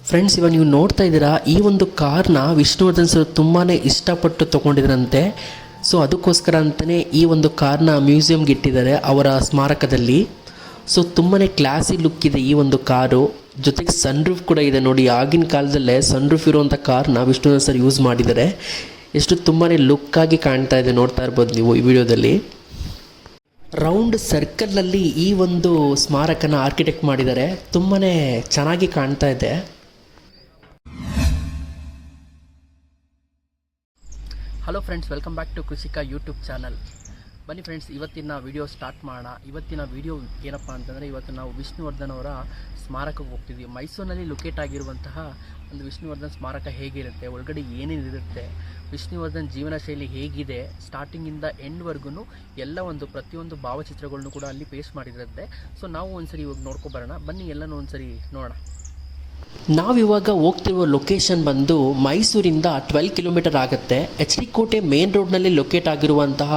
Friends ಇವಾಗ ನೀವು ನೋಡ್ತಾ ಇದ್ದೀರಾ, ಈ ಒಂದು ಕಾರ್ನ ವಿಷ್ಣುವರ್ಧನ್ ಸರ್ ತುಂಬಾ ಇಷ್ಟಪಟ್ಟು ತೊಗೊಂಡಿದ್ರಂತೆ. ಸೊ ಅದಕ್ಕೋಸ್ಕರ ಅಂತಲೇ ಈ ಒಂದು ಕಾರ್ನ ಮ್ಯೂಸಿಯಂಗೆ ಇಟ್ಟಿದ್ದಾರೆ ಅವರ ಸ್ಮಾರಕದಲ್ಲಿ. ಸೊ ತುಂಬಾ ಕ್ಲಾಸಿ ಲುಕ್ ಇದೆ ಈ ಒಂದು ಕಾರು. ಜೊತೆಗೆ ಸನ್ ರೂಫ್ ಕೂಡ ಇದೆ ನೋಡಿ, ಆಗಿನ ಕಾಲದಲ್ಲೇ ಸನ್ ರೂಫ್ ಇರುವಂಥ ಕಾರ್ನ ವಿಷ್ಣುವರ್ಧನ್ ಸರ್ ಯೂಸ್ ಮಾಡಿದ್ದಾರೆ. ಎಷ್ಟು ತುಂಬಾ ಲುಕ್ಕಾಗಿ ಕಾಣ್ತಾ ಇದೆ ನೋಡ್ತಾ ಇರ್ಬೋದು ನೀವು ಈ ವಿಡಿಯೋದಲ್ಲಿ. ರೌಂಡ್ ಸರ್ಕಲ್ನಲ್ಲಿ ಈ ಒಂದು ಸ್ಮಾರಕನ ಆರ್ಕಿಟೆಕ್ಟ್ ಮಾಡಿದ್ದಾರೆ. ತುಂಬಾ ಚೆನ್ನಾಗಿ ಕಾಣ್ತಾ ಇದೆ. Hello friends welcome back to Krishika YouTube channel ಬನ್ನಿ ಫ್ರೆಂಡ್ಸ್ ಇವತ್ತಿನ ವಿಡಿಯೋ ಸ್ಟಾರ್ಟ್ ಮಾಡೋಣ. ಇವತ್ತಿನ ವಿಡಿಯೋ ಏನಪ್ಪ ಅಂತಂದರೆ, ಇವತ್ತು ನಾವು ವಿಷ್ಣುವರ್ಧನ್ ಅವರ ಸ್ಮಾರಕಕ್ಕೆ ಹೋಗ್ತಿದ್ವಿ. ಮೈಸೂರಿನಲ್ಲಿ ಲೊಕೇಟ್ ಆಗಿರುವಂತಹ ಒಂದು ವಿಷ್ಣುವರ್ಧನ್ ಸ್ಮಾರಕ ಹೇಗಿರುತ್ತೆ, ಒಳಗಡೆ ಏನೇನಿರುತ್ತೆ ವಿಷ್ಣುವರ್ಧನ್ ಜೀವನ ಶೈಲಿ ಹೇಗಿದೆ ಸ್ಟಾರ್ಟಿಂಗಿಂದ ಎಂಡ್ವರೆಗೂ ಎಲ್ಲ ಒಂದು ಪ್ರತಿಯೊಂದು ಭಾವಚಿತ್ರಗಳನ್ನು ಕೂಡ ಅಲ್ಲಿ ಪೇಸ್ಟ್ ಮಾಡಿರುತ್ತೆ ಸೊ ನಾವು ಒಂದ್ಸರಿ ಇವಾಗ ನೋಡ್ಕೊಬರೋಣ ಬನ್ನಿ ಎಲ್ಲನೂ ಒಂದ್ಸರಿ ನೋಡೋಣ. ನಾವಿವಾಗ ಹೋಗ್ತಿರುವ ಲೊಕೇಶನ್ ಬಂದು ಮೈಸೂರಿಂದ ಟ್ವೆಲ್ ಕಿಲೋಮೀಟರ್ ಆಗುತ್ತೆ. ಎಚ್ ಡಿ ಕೋಟೆ ಮೇನ್ ರೋಡ್ನಲ್ಲಿ ಲೊಕೇಟ್ ಆಗಿರುವಂತಹ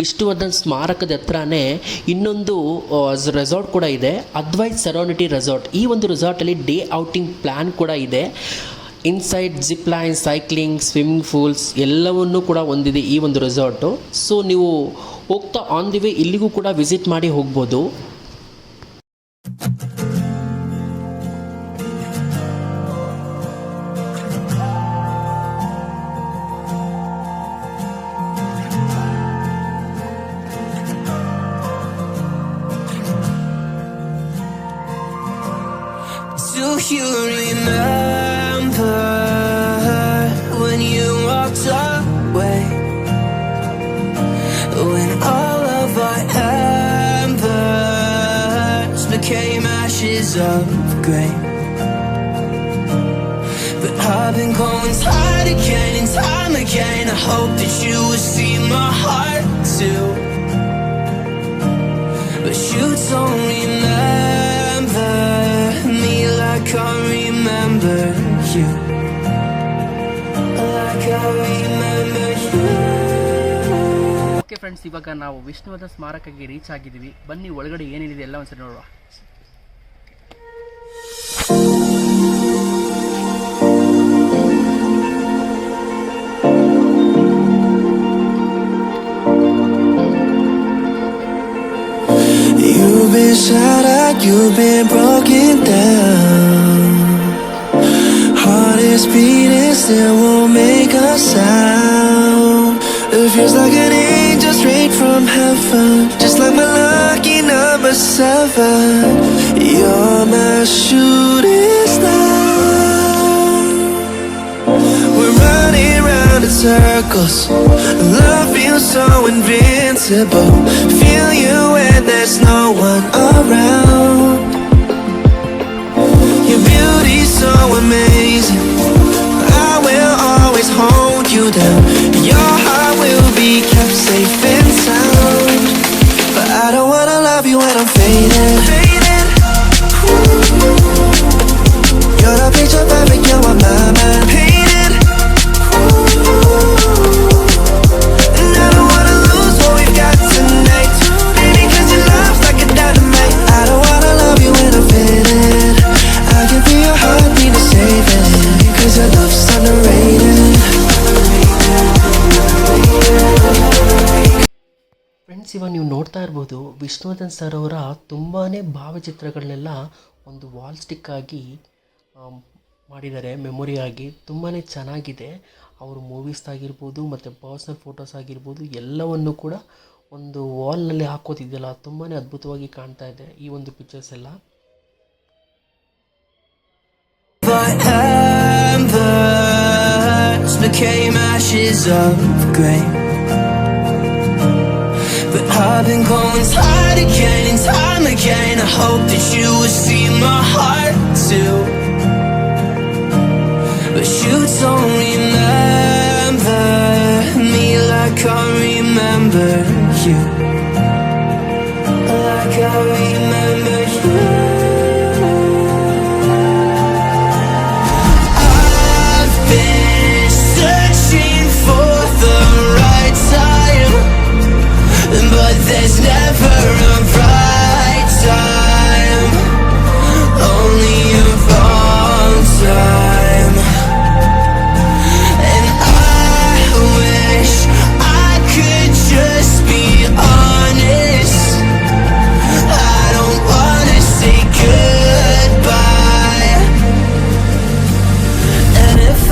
ವಿಷ್ಣುವರ್ಧನ್ ಸ್ಮಾರಕದ ಹತ್ರನೇ ಇನ್ನೊಂದು ರೆಸಾರ್ಟ್ ಕೂಡ ಇದೆ. ಅದ್ವೈತ್ ಸೆರೋನಿಟಿ ರೆಸಾರ್ಟ್ ಈ ಒಂದು ರೆಸಾರ್ಟಲ್ಲಿ ಡೇ ಔಟಿಂಗ್ ಪ್ಲ್ಯಾನ್ ಕೂಡ ಇದೆ. Inside zip line cycling swimming pools ಎಲ್ಲವನ್ನೂ ಕೂಡ ಹೊಂದಿದೆ ಈ ಒಂದು ರೆಸಾರ್ಟು ಸೊ ನೀವು ಹೋಗ್ತಾ ಆನ್ ದಿ ವೇ ಇಲ್ಲಿಗೂ ಕೂಡ ವಿಸಿಟ್ ಮಾಡಿ ಹೋಗ್ಬೋದು. Ashes of grey. But I've been going time again and time again. I hope that you will see my heart too. But you don't remember me like I remember you. Like I remember you. Okay friends ಇವಾಗ ನಾವು ವಿಷ್ಣುವದ ಸ್ಮಾರಕಕ್ಕೆ reach ಆಗಿದ್ದೀವಿ ಬನ್ನಿ ಒಳಗಡೆ ಏನೇನಿದೆ ಎಲ್ಲ ಒಂದ್ಸರಿ ನೋಡುವ you've been broken down. Heart is beating, still won't make a sound. It feels like an angel straight from heaven, just like my lucky number seven. You're my shooting star. We're running round in circles. Love feels so invincible. Feel you when there's no one friends ನೀವು ನೋಡ್ತಾ ಇರ್ಬೋದು, Vishnuvardhan sir ಅವರ ತುಂಬಾ ಭಾವಚಿತ್ರಗಳನ್ನೆಲ್ಲ ಒಂದು wall stick ಆಗಿ ಮಾಡಿದ್ದಾರೆ memory ಆಗಿ ತುಂಬಾ ಚೆನ್ನಾಗಿದೆ ಅವರು ಮೂವೀಸ್ ಆಗಿರ್ಬೋದು, ಮತ್ತು ಪರ್ಸ್ನಲ್ ಫೋಟೋಸ್ ಆಗಿರ್ಬೋದು, ಎಲ್ಲವನ್ನು ಕೂಡ ಒಂದು ವಾಲ್ನಲ್ಲಿ ಹಾಕೋತಿದೆಯಲ್ಲ ತುಂಬಾ ಅದ್ಭುತವಾಗಿ ಕಾಣ್ತಾ ಇದೆ ಈ ಒಂದು ಪಿಕ್ಚರ್ಸ್ ಎಲ್ಲ. I've been going time again and time again. I hope that you will see my heart too. But you don't remember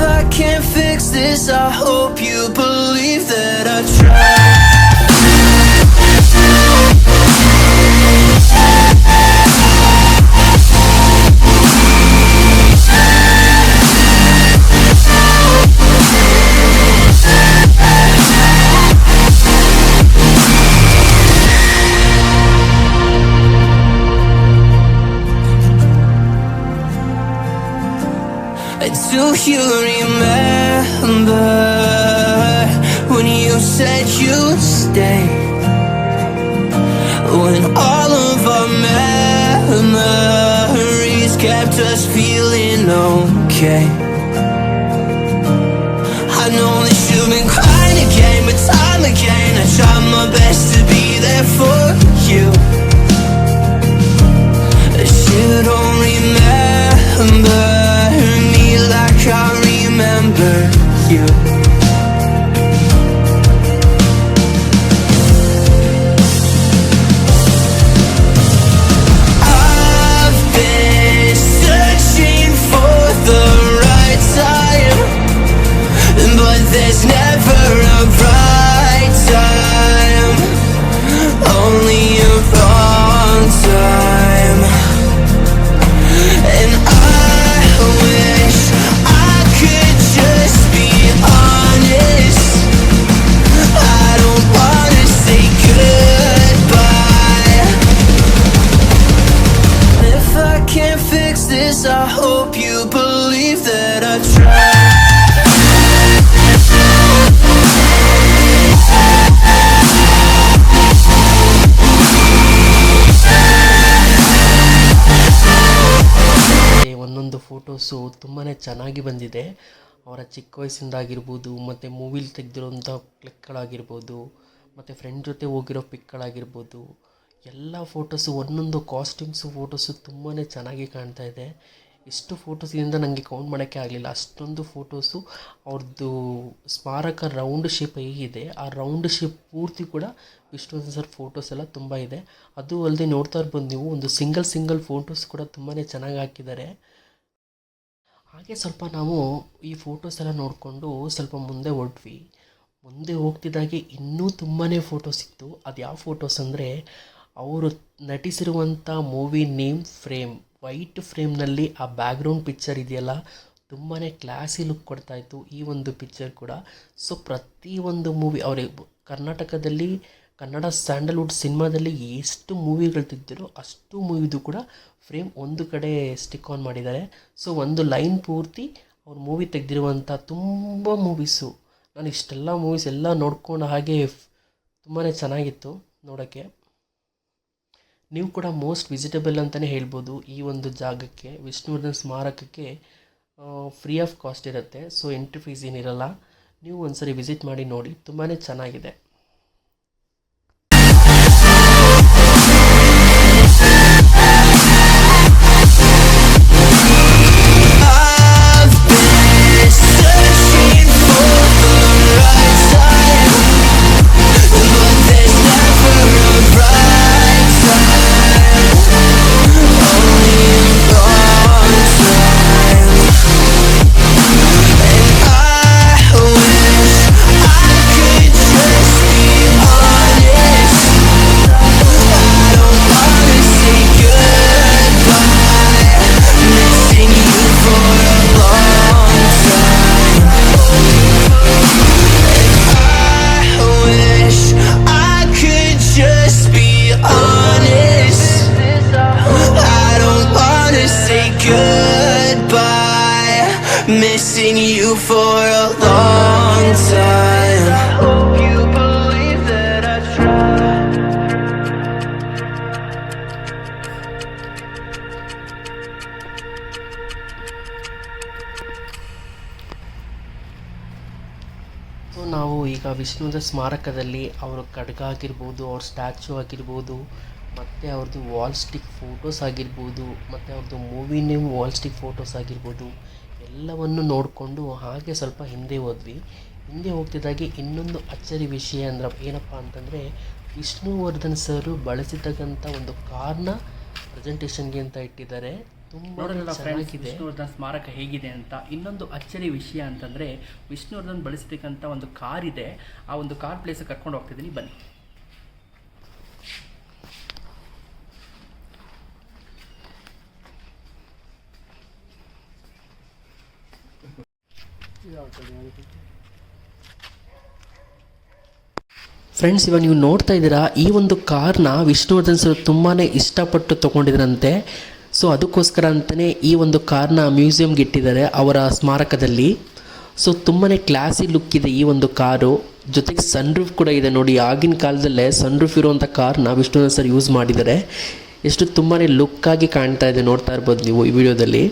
I can't fix this, I hope you believe that I tried. Do you remember when you said you'd stay? When all of our memories kept us feeling okay. I know that you've been crying again, but time again I tried my best to be there for you. But you don't remember me can't remember you. ಚೆನ್ನಾಗಿ ಬಂದಿದೆ. ಅವರ ಚಿಕ್ಕ ವಯಸ್ಸಿಂದಾಗಿರ್ಬೋದು, ಮತ್ತು ಮೂವಿಲಿ ತೆಗೆದಿರೋಂಥ ಕ್ಲಿಕ್ಗಳಾಗಿರ್ಬೋದು ಮತ್ತು friend ಜೊತೆ ಹೋಗಿರೋ ಪಿಕ್ಗಳಾಗಿರ್ಬೋದು ಎಲ್ಲ photos ಒಂದೊಂದು ಕಾಸ್ಟ್ಯೂಮ್ಸು ಫೋಟೋಸು ತುಂಬಾ ಚೆನ್ನಾಗಿ ಕಾಣ್ತಾ ಇದೆ. ಇಷ್ಟು ಫೋಟೋಸಿಂದ ನನಗೆ ಕೌಂಟ್ ಮಾಡೋಕ್ಕೆ ಆಗಲಿಲ್ಲ. ಅಷ್ಟೊಂದು ಫೋಟೋಸು ಅವ್ರದ್ದು ಸ್ಮಾರಕ ರೌಂಡ್ ಶೇಪ್ ಹೇಗಿದೆ. ಆ ರೌಂಡ್ ಶೇಪ್ ಪೂರ್ತಿ ಕೂಡ ವಿಷ್ಣುವರ್ಧನ್ ಸರ್ ಫೋಟೋಸ್ ಎಲ್ಲ ತುಂಬ ಇದೆ. ಅದು ಅಲ್ಲದೆ ನೋಡ್ತಾ ಇರ್ಬೋದು ನೀವು, ಒಂದು ಸಿಂಗಲ್ ಸಿಂಗಲ್ ಫೋಟೋಸ್ ಕೂಡ ತುಂಬಾ ಚೆನ್ನಾಗಿ ಹಾಕಿದ್ದಾರೆ. ಹಾಗೆ ಸ್ವಲ್ಪ ನಾವು ಈ ಫೋಟೋಸ್ ಎಲ್ಲ ನೋಡಿಕೊಂಡು ಸ್ವಲ್ಪ ಮುಂದೆ ಹೊರಟ್ವಿ ಮುಂದೆ ಹೋಗ್ತಿದ್ದಾಗೆ ಇನ್ನೂ ತುಂಬಾ ಫೋಟೋಸ್ ಇತ್ತು. ಅದು ಯಾವ ಫೋಟೋಸ್ ಅಂದರೆ ಅವರು ನಟಿಸಿರುವಂಥ ಮೂವಿ ನೇಮ್ ಫ್ರೇಮ್ ವೈಟ್ ಫ್ರೇಮ್ನಲ್ಲಿ ಆ ಬ್ಯಾಕ್ಗ್ರೌಂಡ್ ಪಿಕ್ಚರ್ ಇದೆಯಲ್ಲ ತುಂಬಾ ಕ್ಲಾಸಿ ಲುಕ್ ಕೊಡ್ತಾಯಿತ್ತು ಈ ಒಂದು ಪಿಕ್ಚರ್ ಕೂಡ. ಸೊ ಪ್ರತಿ ಒಂದು ಮೂವಿ ಅವರಿಗೆ, ಕರ್ನಾಟಕದಲ್ಲಿ ಕನ್ನಡ ಸ್ಯಾಂಡಲ್ವುಡ್ ಸಿನಿಮಾದಲ್ಲಿ ಎಷ್ಟು ಮೂವಿಗಳು ತೆಗ್ದಿರೋ ಅಷ್ಟು ಮೂವಿದು ಕೂಡ ಫ್ರೇಮ್ ಒಂದು ಕಡೆ ಸ್ಟಿಕ್ ಆನ್ ಮಾಡಿದ್ದಾರೆ. ಸೊ ಒಂದು ಲೈನ್ ಪೂರ್ತಿ ಅವ್ರು ಮೂವಿ ತೆಗೆದಿರುವಂಥ ತುಂಬ ಮೂವೀಸು. ನಾನು ಇಷ್ಟೆಲ್ಲ ಮೂವೀಸ್ ಎಲ್ಲ ನೋಡ್ಕೊಂಡು ಹಾಗೆ ತುಂಬಾ ಚೆನ್ನಾಗಿತ್ತು ನೋಡೋಕ್ಕೆ. ನೀವು ಕೂಡ ಮೋಸ್ಟ್ ವಿಸಿಟಬಲ್ ಅಂತಲೇ ಹೇಳ್ಬೋದು ಈ ಒಂದು ಜಾಗಕ್ಕೆ, ವಿಷ್ಣುವರ್ಧನ್ ಸ್ಮಾರಕಕ್ಕೆ ಫ್ರೀ ಆಫ್ ಕಾಸ್ಟ್ ಇರುತ್ತೆ. ಸೊ ಎಂಟ್ರಿ ಫೀಸ್ ಏನಿರಲ್ಲ, ನೀವು ಒಂದ್ಸರಿ ವಿಸಿಟ್ ಮಾಡಿ ನೋಡಿ ತುಂಬಾ ಚೆನ್ನಾಗಿದೆ. Goodbye, missing you for a long time. I hope you that I ನಾವು ಈಗ ವಿಷ್ಣುದ ಸ್ಮಾರಕದಲ್ಲಿ ಅವರ ಖಡ್ಗ ಆಗಿರ್ಬೋದು ಅವ್ರ ಸ್ಟ್ಯಾಚ್ಯೂ ಆಗಿರ್ಬೋದು ಮತ್ತು ಅವ್ರದ್ದು ವಾಲ್ ಸ್ಟಿಕ್ ಫೋಟೋಸ್ ಆಗಿರ್ಬೋದು ಮತ್ತು ಅವ್ರದ್ದು movie name wall stick photos ಆಗಿರ್ಬೋದು ಎಲ್ಲವನ್ನು ನೋಡಿಕೊಂಡು ಹಾಗೆ ಸ್ವಲ್ಪ ಹಿಂದೆ ಹೋದ್ವಿ. ಹಿಂದೆ ಹೋಗ್ತಿದ್ದಾಗೆ ಇನ್ನೊಂದು ಅಚ್ಚರಿ ವಿಷಯ ಅಂದ್ರೆ ಏನಪ್ಪ ಅಂತಂದರೆ ವಿಷ್ಣುವರ್ಧನ್ ಸರು ಬಳಸಿರ್ತಕ್ಕಂಥ ಒಂದು ಕಾರ್ನ ಪ್ರೆಸೆಂಟೇಷನ್ಗೆ ಅಂತ ಇಟ್ಟಿದ್ದಾರೆ. ತುಂಬ ವಿಷ್ಣುವರ್ಧನ್ ಸ್ಮಾರಕ ಹೇಗಿದೆ ಅಂತ. ಇನ್ನೊಂದು ಅಚ್ಚರಿ ವಿಷಯ ಅಂತಂದರೆ ವಿಷ್ಣುವರ್ಧನ್ ಬಳಸ್ತಕ್ಕಂಥ ಒಂದು ಕಾರ್ ಇದೆ ಆ ಒಂದು ಕಾರ್ ಪ್ಲೇಸ್ ಕರ್ಕೊಂಡು ಹೋಗ್ತಿದ್ದೀನಿ ಬನ್ನಿ. ಫ್ರೆಂಡ್ಸ್ ಇವಾಗ ನೀವು ನೋಡ್ತಾ ಇದ್ದೀರಾ, ಈ ಒಂದು ಕಾರ್ನ ವಿಷ್ಣುವರ್ಧನ್ ಸರ್ ತುಂಬಾ ಇಷ್ಟಪಟ್ಟು ತೊಗೊಂಡಿದ್ರಂತೆ. ಸೊ ಅದಕ್ಕೋಸ್ಕರ ಅಂತಲೇ ಈ ಒಂದು ಕಾರ್ನ ಮ್ಯೂಸಿಯಂಗೆ ಇಟ್ಟಿದ್ದಾರೆ ಅವರ ಸ್ಮಾರಕದಲ್ಲಿ. ಸೊ ತುಂಬಾ ಕ್ಲಾಸಿ ಲುಕ್ ಇದೆ ಈ ಒಂದು ಕಾರು. ಜೊತೆಗೆ ಸನ್ ರೂಫ್ ಕೂಡ ಇದೆ ನೋಡಿ, ಆಗಿನ ಕಾಲದಲ್ಲೇ ಸನ್ ರೂಫ್ ಇರುವಂಥ ಕಾರ್ನ ವಿಷ್ಣುವರ್ಧನ್ ಸರ್ ಯೂಸ್ ಮಾಡಿದ್ದಾರೆ. ಎಷ್ಟು ತುಂಬಾ ಲುಕ್ಕಾಗಿ ಕಾಣ್ತಾ ಇದೆ ನೋಡ್ತಾ ಇರ್ಬೋದು ನೀವು ಈ ವಿಡಿಯೋದಲ್ಲಿ